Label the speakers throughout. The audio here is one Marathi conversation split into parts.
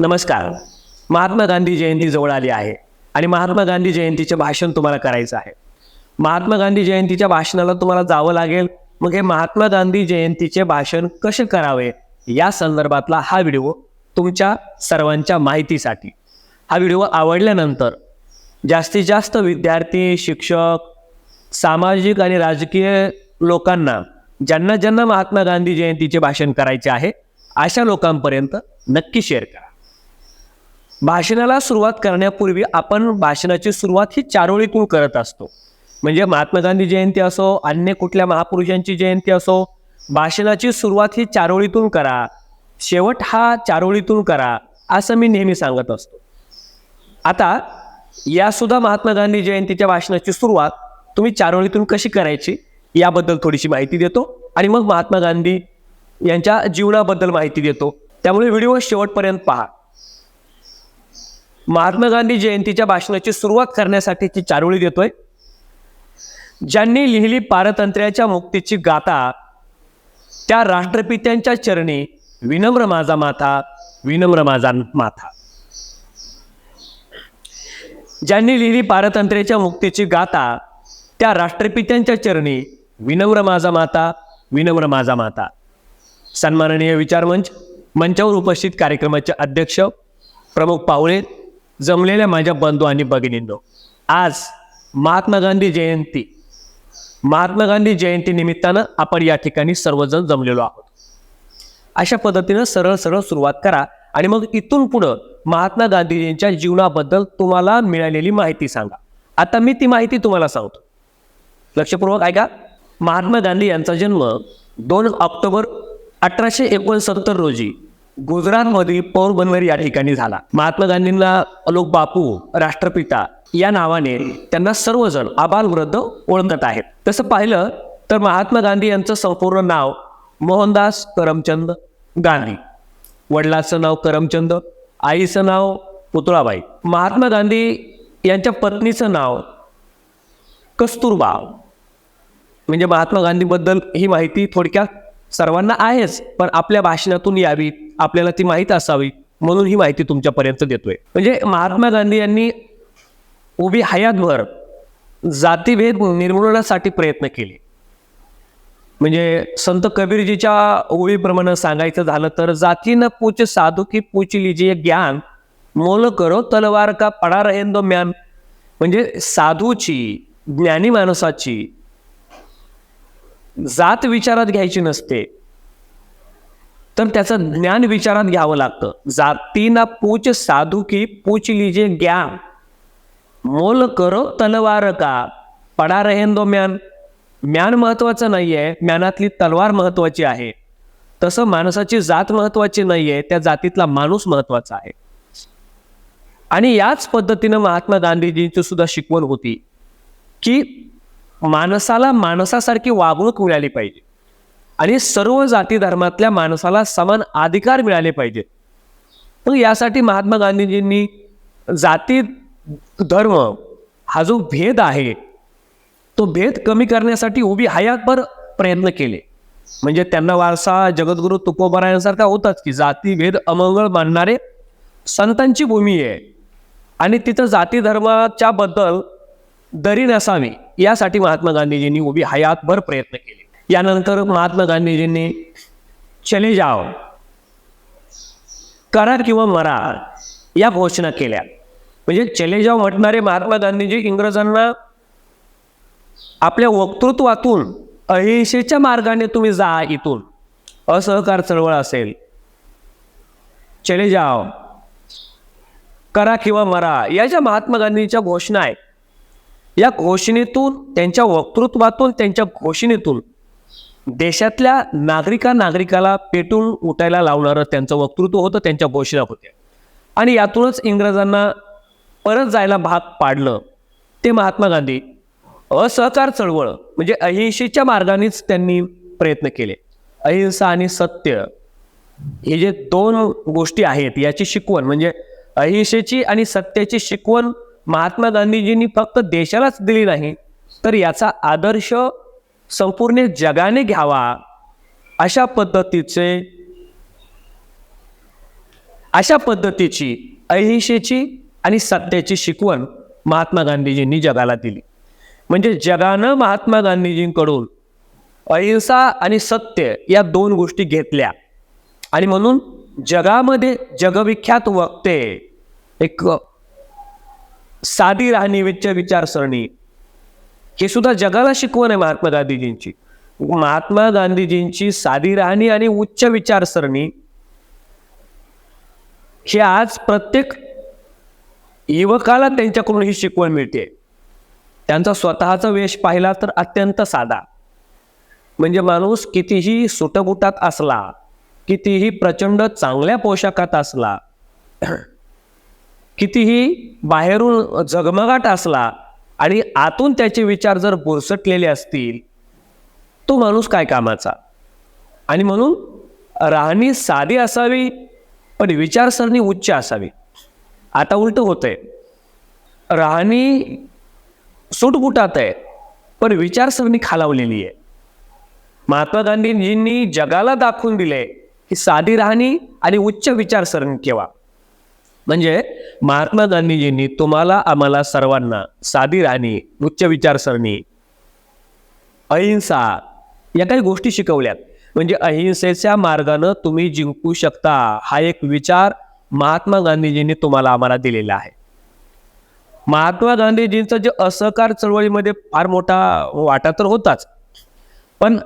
Speaker 1: नमस्कार. महात्मा गांधी जयंती जवळ आली आहे आणि महात्मा गांधी जयंतीचे भाषण तुम्हाला करायचं आहे. महात्मा गांधी जयंतीच्या भाषणाला तुम्हाला जावं लागेल. मग हे महात्मा गांधी जयंतीचे भाषण कसे करावे? या संदर्भातला हा व्हिडिओ तुमच्या सर्वांच्या माहितीसाठी. हा व्हिडिओ आवडल्यानंतर जास्तीत जास्त विद्यार्थी शिक्षक सामाजिक आणि राजकीय लोकांना ज्यांना ज्यांना महात्मा गांधी जयंतीचे भाषण करायचे आहे अशा लोकांपर्यंत नक्की शेअर करा. भाषणाला सुरुवात करण्यापूर्वी आपण भाषणाची सुरुवात ही चारोळीतून करत असतो. म्हणजे महात्मा गांधी जयंती असो अन्य कुठल्या महापुरुषांची जयंती असो भाषणाची सुरुवात ही चारोळीतून करा. शेवट हा चारोळीतून करा असं मी नेहमी सांगत असतो. आता यासुद्धा महात्मा गांधी जयंतीच्या भाषणाची सुरुवात तुम्ही चारोळीतून कशी करायची याबद्दल थोडीशी माहिती देतो आणि मग महात्मा गांधी यांच्या जीवनाबद्दल माहिती देतो. त्यामुळे व्हिडिओ शेवटपर्यंत पहा. महात्मा गांधी जयंतीच्या भाषणाची सुरुवात करण्यासाठी ती चारोळी देतोय. ज्यांनी लिहिली पारतंत्र्याच्या मुक्तीची गाथा त्या राष्ट्रपित्यांच्या चरणी विनम्र माझा माथा विनम्र माझा माथा ज्यांनी लिहिली पारतंत्र्याच्या मुक्तीची गाथा त्या राष्ट्रपित्यांच्या चरणी विनम्र माझा माता विनम्र माझा माता. सन्माननीय विचारमंच मंचावर उपस्थित कार्यक्रमाचे अध्यक्ष प्रमुख पावळे जमलेल्या माझ्या बंधू आणि भगिनींनो आज महात्मा गांधी जयंती. महात्मा गांधी जयंती निमित्तानं आपण या ठिकाणी सर्वजण जमलेलो आहोत. अशा पद्धतीनं सरळ सरळ सुरुवात करा आणि मग इथून पुढं महात्मा गांधीजींच्या जीवनाबद्दल तुम्हाला मिळालेली माहिती सांगा. आता मी ती माहिती तुम्हाला सांगतो. लक्षपूर्वक ऐका. महात्मा गांधी यांचा जन्म दोन ऑक्टोबर अठराशे एकोणसत्तर रोजी गुजरातमध्ये पोरबंदर या ठिकाणी झाला. महात्मा गांधींना अलोक बापू राष्ट्रपिता या नावाने त्यांना सर्वजण आबालवृद्ध ओळखत आहेत. तसं पाहिलं तर महात्मा गांधी यांचं संपूर्ण नाव मोहनदास करमचंद गांधी. वडिलाचं नाव करमचंद आईचं नाव पुतळाबाई. महात्मा गांधी यांच्या पत्नीचं नाव कस्तुरबा म्हणजे महात्मा गांधीबद्दल ही माहिती थोडक्यात सर्वांना आहेच पण आपल्या भाषणातून यावी आपल्याला ती माहीत असावी म्हणून ही माहिती तुमच्यापर्यंत देतोय. म्हणजे महात्मा गांधी यांनी उभी हयातभर जातीभेद निर्मूलनासाठी प्रयत्न केले. म्हणजे संत कबीरजीच्या ओळीप्रमाणे सांगायचं झालं तर जाती न साधू की पूछ लिजिये ज्ञान मोल करो तलवार का पडा रहेंदो म्यान म्हणजे साधूची ज्ञानी माणसाची जात विचारात घ्यायची नसते. तर त्याचं ज्ञान विचारात घ्यावं लागतं. जातीना पूछ साधू की पूछ लिजे ज्ञान मोल करो तलवार का? पडा रहेन दो म्यान. म्यान महत्वाचं आहे म्यानातली तलवार महत्वाची आहे. तसं माणसाची जात महत्वाची नाहीये त्या जातीतला माणूस महत्त्वाचा आहे. आणि याच पद्धतीनं महात्मा गांधीजींची सुद्धा शिकवण होती की माणसाला माणसासारखी वागणूक मिळाली पाहिजे. आणि सर्व जाती धर्मातल्या माणसाला समान अधिकार मिळाले पाहिजेत मग यासाठी महात्मा गांधीजींनी जाती धर्म हा जो भेद आहे तो भेद कमी करण्यासाठी उभी हयातभर प्रयत्न केले. म्हणजे त्यांना वारसा जगद्गुरु तुकोबरायांसारखा होताच की जाती भेद अमंगळ मानणारे संतांची भूमी आहे. आणि तिथं जाती धर्माच्या बद्दल दरी नसावी यासाठी महात्मा गांधीजींनी उभी हयातभर प्रयत्न केले. यानंतर महात्मा गांधीजींनी चले जाओ करा किंवा मरा या घोषणा केल्या. म्हणजे चले जाओ म्हटणारे महात्मा गांधीजी इंग्रजांना आपल्या वक्तृत्वातून अहिंसेच्या मार्गाने तुम्ही जा इथून. असहकार चळवळ असेल. चले जाओ करा किंवा मरा या ज्या महात्मा गांधींच्या घोषणा आहेत या घोषणेतून त्यांच्या वक्तृत्वातून त्यांच्या घोषणेतून देशातल्या नागरिका नागरिकाला पेटून उठायला लावणारं त्यांचं वक्तृत्व होतं त्यांच्या घोषणा होत्या. आणि यातूनच इंग्रजांना परत जायला भाग पाडलं. ते महात्मा गांधी असहकार चळवळ म्हणजे अहिंसेच्या मार्गानेच त्यांनी प्रयत्न केले. अहिंसा आणि सत्य हे जे दोन गोष्टी आहेत याची शिकवण म्हणजे अहिंसेची आणि सत्याची शिकवण महात्मा गांधीजींनी फक्त देशालाच दिली नाही तर याचा आदर्श संपूर्ण जगाने घ्यावा अशा पद्धतीचे अशा पद्धतीची अहिंसेची आणि सत्याची शिकवण महात्मा गांधीजींनी जगाला दिली. म्हणजे जगानं महात्मा गांधीजींकडून अहिंसा आणि सत्य या दोन गोष्टी घेतल्या. आणि म्हणून जगामध्ये जगविख्यात वक्ते एक साधी राहणीवेच्या विचारसरणी हे सुद्धा जगाला शिकवण आहे महात्मा गांधीजींची. महात्मा गांधीजींची साधी राहणी आणि उच्च विचारसरणी हे आज प्रत्येक युवकाला त्यांच्याकडून ही शिकवण मिळते. त्यांचा स्वतःचा वेश पाहिला तर अत्यंत साधा. म्हणजे माणूस कितीही सुटबुटात असला कितीही प्रचंड चांगल्या पोशाखात असला कितीही बाहेरून झगमगाट असला आणि आतून त्याचे विचार जर बोरसटलेले असतील तो माणूस काय कामाचा? आणि म्हणून राहणी साधी असावी पण विचारसरणी उच्च असावी. आता उलट होतंय. राहणी सुटबुटात आहे पण विचारसरणी खालावलेली आहे महात्मा गांधीजींनी जगाला दाखवून दिले की साधी राहणी आणि उच्च विचारसरणी केव्हा म्हणजे महात्मा गांधीजींनी तुम्हाला आम्हाला सर्वांना साधी राहणी उच्च विचारसरणी अहिंसा या काही गोष्टी शिकवल्यात. म्हणजे अहिंसेच्या मार्गानं तुम्ही जिंकू शकता हा एक विचार महात्मा गांधीजींनी तुम्हाला आम्हाला दिलेला आहे. महात्मा गांधीजींचं जे असहकार चळवळीमध्ये फार मोठा वाटा तर होताच. पण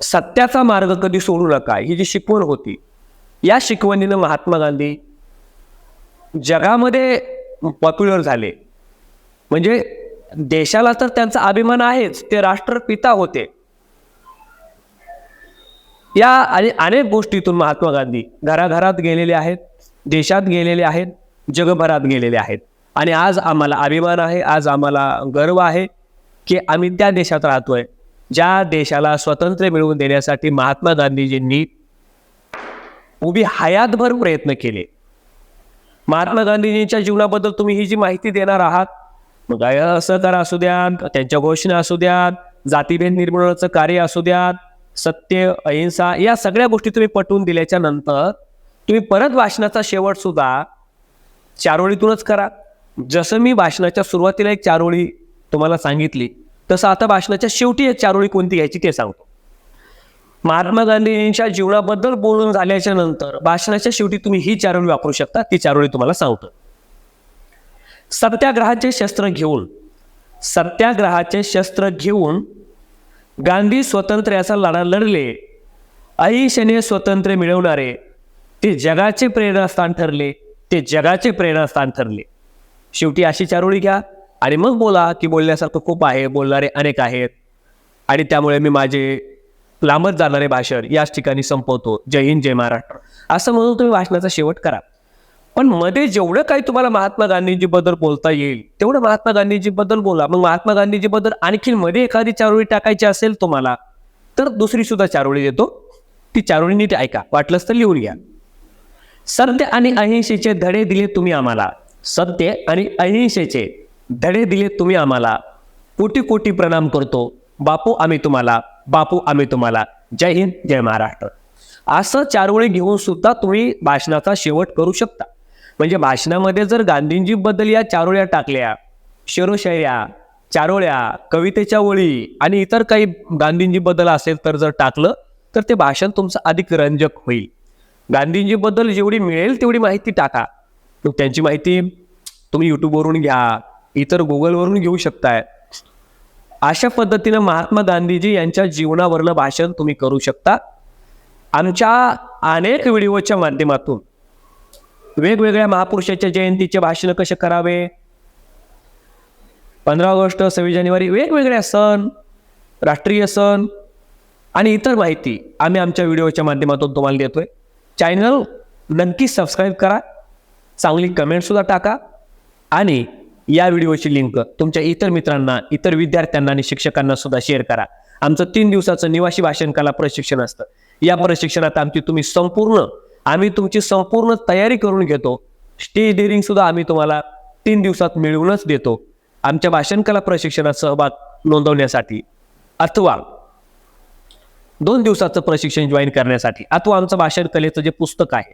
Speaker 1: सत्याचा मार्ग कधी सोडू नका ही जी शिकवण होती या शिकवणीनं महात्मा गांधी जगामध्ये पॉप्युलर झाले. म्हणजे देशाला तर त्यांचा अभिमान आहेच ते राष्ट्रपिता होते. या आणि अनेक गोष्टीतून महात्मा गांधी घराघरात गेलेले आहेत देशात गेलेले आहेत जगभरात गेलेले आहेत. आणि आज आम्हाला अभिमान आहे आज आम्हाला गर्व आहे की आम्ही त्या देशात राहतोय ज्या देशाला स्वातंत्र्य मिळवून देण्यासाठी महात्मा गांधीजींनी उभी हयातभर प्रयत्न केले. महात्मा गांधीजींच्या जीवनाबद्दल तुम्ही ही जी माहिती देणार आहात मग असहकार असू द्यात त्यांच्या घोषणा असू द्यात जातीभेद निर्मूलनाचं कार्य असू द्यात सत्य अहिंसा या सगळ्या गोष्टी तुम्ही पटवून दिल्याच्या नंतर तुम्ही परत भाषणाचा शेवट सुद्धा चारोळीतूनच करा. जसं मी भाषणाच्या सुरुवातीला एक चारोळी तुम्हाला सांगितली तसं आता भाषणाच्या शेवटी एक चारोळी कोणती घ्यायची ते सांगतो. महात्मा गांधींच्या जीवनाबद्दल बोलून झाल्याच्यानंतर भाषणाच्या शेवटी तुम्ही ही चारोळी वापरू शकता. ती चारोळी तुम्हाला सांगतो. सत्याग्रहाचे शस्त्र घेऊन सत्याग्रहाचे शस्त्र घेऊन गांधी स्वातंत्र्याचा लढा लढले. अहिंसेने स्वातंत्र्य मिळवणारे ते जगाचे प्रेरणास्थान ठरले ते जगाचे प्रेरणास्थान ठरले. शेवटी अशी चारोळी घ्या आणि मग बोला की बोलण्यासारखं खूप आहे बोलणारे अनेक आहेत. आणि त्यामुळे मी माझे लांबत जाणारे भाषण याच ठिकाणी संपवतो. जय हिंद जय महाराष्ट्र. असं म्हणून तुम्ही भाषणाचा शेवट करा. पण मध्ये जेवढं काही तुम्हाला महात्मा गांधीजीबद्दल बोलता येईल तेवढं महात्मा गांधीजीबद्दल बोला. मग महात्मा गांधीजीबद्दल आणखी मध्ये एखादी चारोळी टाकायची असेल तुम्हाला तर दुसरी सुद्धा चारोळी देतो. ती चारोळी नीट ऐका. वाटलंच तर लिहून घ्या. सत्य आणि अहिंसेचे धडे दिले तुम्ही आम्हाला. सत्य आणि अहिंसेचे धडे दिले तुम्ही आम्हाला. कोटी कोटी प्रणाम करतो. बापू आम्ही तुम्हाला. बापू आम्ही तुम्हाला जय हिंद जय महाराष्ट्र. असं चारोळी घेऊन सुद्धा तुम्ही भाषणाचा शेवट करू शकता. म्हणजे भाषणामध्ये जर गांधींजीबद्दल या चारोळ्या टाकल्या शेरोशायऱ्या चारोळ्या कवितेच्या ओळी आणि इतर काही गांधींजीबद्दल असेल तर जर टाकलं तर ते भाषण तुमचं अधिक रंजक होईल. गांधींजीबद्दल जेवढी मिळेल तेवढी माहिती टाका. त्यांची माहिती तुम्ही यूट्यूबवरून घ्या इतर गुगलवरून घेऊ शकताय. अशा पद्धतीनं महात्मा गांधीजी यांच्या जीवनावरलं भाषण तुम्ही करू शकता. आमच्या अनेक व्हिडिओच्या माध्यमातून वेगवेगळ्या महापुरुषाच्या जयंतीचे भाषण कसे करावे? पंधरा ऑगस्ट सव्वीस जानेवारी वेगवेगळ्या सण राष्ट्रीय सण आणि इतर माहिती आम्ही आमच्या व्हिडिओच्या माध्यमातून तुम्हाला देतोय. चॅनल नक्की सबस्क्राईब करा. चांगली कमेंटसुद्धा टाका. आणि या व्हिडिओची लिंक तुमच्या इतर मित्रांना इतर विद्यार्थ्यांना आणि शिक्षकांना सुद्धा शेअर करा. आमचं तीन दिवसाचं निवासी भाषण कला प्रशिक्षण असतं. या प्रशिक्षणात आमची तुम्ही संपूर्ण आम्ही तुमची संपूर्ण तयारी करून घेतो. स्टेज डेअरिंग सुद्धा आम्ही तुम्हाला तीन दिवसात मिळवूनच देतो. आमच्या भाषण कला प्रशिक्षणात सहभाग नोंदवण्यासाठी अथवा दोन दिवसाचं प्रशिक्षण जॉईन करण्यासाठी अथवा आमचं भाषण कलेचं जे पुस्तक आहे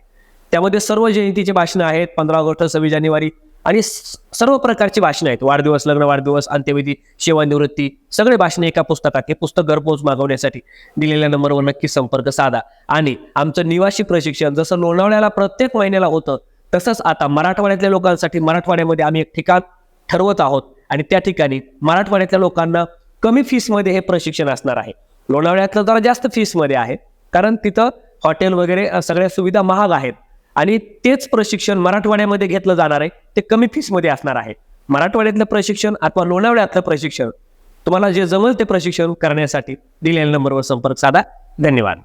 Speaker 1: त्यामध्ये सर्व जयंतीचे भाषणं आहेत पंधरा ऑगस्ट सव्वीस जानेवारी आणि स- सर्व प्रकारची भाषणं आहेत. वाढदिवस लग्न वाढदिवस अंत्यविधी सेवानिवृत्ती सगळे भाषणे एका पुस्तकात हे पुस्तक घरपोच मागवण्यासाठी दिलेल्या नंबरवर नक्की संपर्क साधा. आणि आमचं निवासी प्रशिक्षण जसं लोणावळ्याला प्रत्येक महिन्याला होतं तसंच आता मराठवाड्यातल्या लोकांसाठी मराठवाड्यामध्ये आम्ही एक ठिकाण ठरवत आहोत. आणि त्या ठिकाणी मराठवाड्यातल्या लोकांना कमी फीसमध्ये हे प्रशिक्षण असणार आहे. लोणावळ्यातलं जरा जास्त फीसमध्ये आहे कारण तिथं हॉटेल वगैरे सगळ्या सुविधा महाग आहेत. आणि तेच प्रशिक्षण मराठवाड्यामध्ये घेतलं जाणार आहे. ते कमी फीसमध्ये असणार आहे. मराठवाड्यातलं प्रशिक्षण अथवा लोणावळ्यातलं प्रशिक्षण तुम्हाला जे जमल ते प्रशिक्षण करण्यासाठी दिलेल्या नंबरवर संपर्क साधा. धन्यवाद.